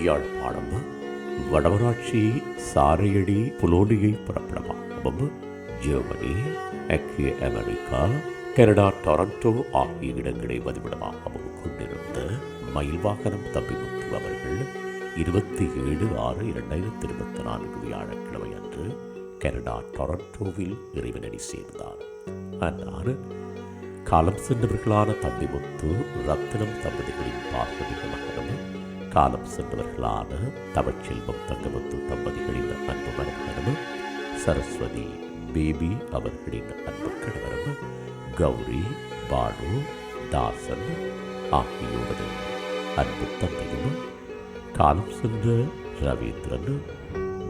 யாழ்ப்பாணம் வடமராட்சி சாரையடி புலோனியை புறப்படமாகவும் ஜெர்மனி ஐக்கிய அமெரிக்கா கனடா டொரண்டோ ஆகிய இடங்களை வதிவிடமாகவும் கொண்டிருந்த மயில் வாகனம் தம்பிமுத்து அவர்கள் இருபத்தி ஏழு ஆறு இரண்டாயிரத்தி இருபத்தி நான்கு வியாழக்கிழமை அன்று கனடா டொரண்டோவில் இறைவனடி சேர்ந்தார். அன்னார் காலம் சென்றவர்களான தம்பிமுத்து ரத்தினம் தம்பதிகளின் பார்வதிக காலம் சென்றவர்களான தமிழ்ச்செல்வம் தங்கமுத்து தம்பதிகளின் அன்பு மருமகனும் சரஸ்வதி பேபி அவர்களின் அன்பு கணவரும் கௌரி பானு தாசன் ஆகியோரது அன்பு தந்தையும்? காலம் சென்ற ரவீந்திரன்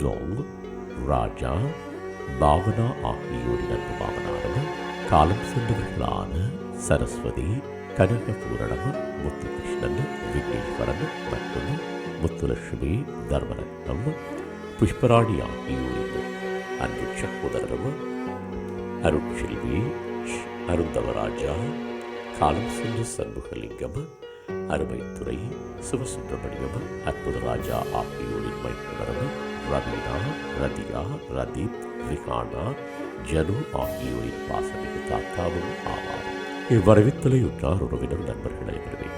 டோங் ராஜா பாவனா ஆகியோரின் அன்பு மாமனாரும் காலம் சென்றவர்களான சரஸ்வதி கனகபூரணம் முத்துகிருஷ்ணன் விக்னேஸ்வரன் முத்துலட்சுமி தர்மரத்னம் புஷ்பராணி ஆகியோரின் அன்பு சகோதரரும் அருட்செல்வி அருந்தவராஜா காலம் சென்ற சண்முகலிங்கம் அருமைத்துறை சிவசுப்பிரமணியம் அற்புதராஜா ஆகியோரின் மைத்துனரும் ரவீனா ரதியா ரதீப் ரிஹானா ஜனு ஆகியோரின் பாசமிகு தாத்தாவும் ஆவார். இவ்வரவித்தலையுற்றார் உறவினர் நண்பர்களை வருவேன்